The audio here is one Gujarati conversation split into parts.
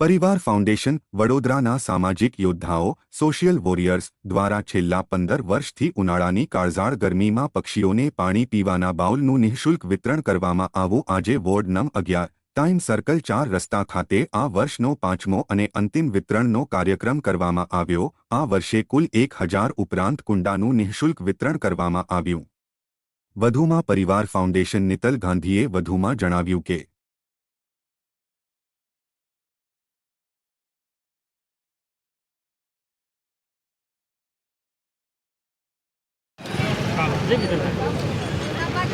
પરિવાર ફાઉન્ડેશન વડોદરાના સામાજિક યોદ્ધાઓ, સોશિયલ વોરિયર્સ દ્વારા છેલ્લા પંદર વર્ષથી ઉનાળાની કાળઝાળ ગરમીમાં પક્ષીઓને પાણી પીવાના બાઉલનું નિઃશુલ્ક વિતરણ કરવામાં આવું આજે વોર્ડ નં અગિયાર ટાઈમ સર્કલ ચાર રસ્તા ખાતે આ વર્ષનો પાંચમો અને અંતિમ વિતરણનો કાર્યક્રમ કરવામાં આવ્યો. આ વર્ષે કુલ એક હજાર ઉપરાંત કુંડાનું નિઃશુલ્ક વિતરણ કરવામાં આવ્યું. વધુમાં પરિવાર ફાઉન્ડેશન નિતલ ગાંધીએ વધુમાં જણાવ્યું કે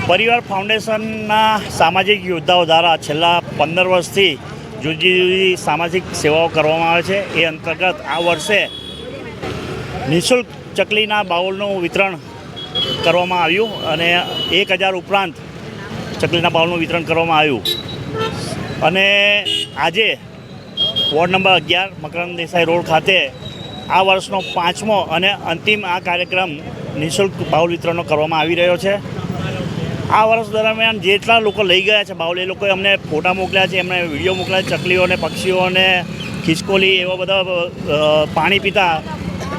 પરિવાર ફાઉન્ડેશનના સામાજિક યોદ્ધાઓ દ્વારા છેલ્લા પંદર વર્ષથી જુદી જુદી સામાજિક સેવાઓ કરવામાં આવે છે. એ અંતર્ગત આ વર્ષે નિઃશુલ્ક ચકલીના બાઉલનું વિતરણ કરવામાં આવ્યું અને એક હજાર ઉપરાંત ચકલીના બાઉલનું વિતરણ કરવામાં આવ્યું. અને આજે વોર્ડ નંબર અગિયાર, મકરંદ દેસાઈ રોડ ખાતે આ વર્ષનો પાંચમો અને અંતિમ આ કાર્યક્રમ નિઃશુલ્ક બાઉલ વિતરણો કરવામાં આવી રહ્યો છે. આ વર્ષ દરમિયાન જેટલા લોકો લઈ ગયા છે બાઉલ, એ લોકોએ અમને ફોટા મોકલ્યા છે એમને વીડિયો મોકલ્યા છે ચકલીઓને પક્ષીઓને ખિસકોલી એવા બધા પાણી પીતા.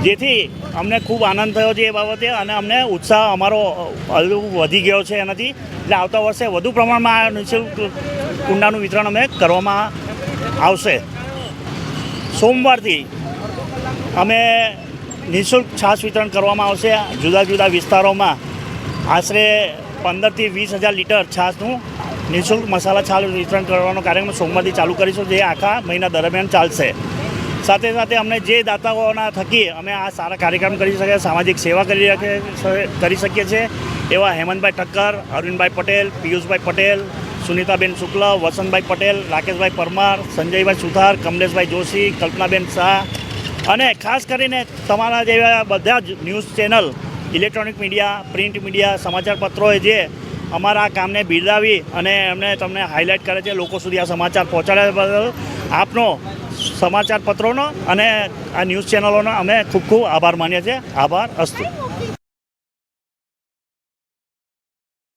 જેથી અમને ખૂબ આનંદ થયો છે એ બાબતે અને અમને ઉત્સાહ અમારો વધી ગયો છે એનાથી. એટલે આવતા વર્ષે વધુ પ્રમાણમાં નિઃશુલ્ક કુંડાનું વિતરણ અમે કરવામાં આવશે. સોમવારથી અમે નિઃશુલ્ક છાશ વિતરણ કરવામાં આવશે. જુદા જુદા વિસ્તારોમાં આશરે પંદરથી વીસ હજાર લીટર છાશનું નિઃશુલ્ક મસાલા છાશ વિતરણ કરવાનો કાર્યક્રમ સોમવારથી ચાલુ કરીશું, જે આખા મહિના દરમિયાન ચાલશે. સાથે સાથે અમને જે દાતાઓના થકી અમે આ સારા કાર્યક્રમ કરી શકીએ સામાજિક સેવા કરી કરી શકીએ છીએ, એવા હેમંતભાઈ ઠક્કર, અરવિંદભાઈ પટેલ, પિયુષભાઈ પટેલ, સુનીતાબેન શુક્લ, વસંતભાઈ પટેલ, રાકેશભાઈ પરમાર, સંજયભાઈ સુથાર, કમલેશભાઈ જોશી, કલ્પનાબેન શાહ અને ખાસ કરીને તમારા જેવા બધા જ news channel, electronic media, print media સમાચારપત્રોએ જે અમારા આ કામને બિરદાવી અને એમને તમને હાઇલાઇટ કરે છે, લોકો સુધી આ સમાચાર પહોંચાડ્યા બદલ આપનો સમાચાર પત્રોનો અને આ ન્યૂઝ ચેનલોનો અમે ખૂબ ખૂબ આભાર માનીએ છીએ. આભાર. અસ્તુ.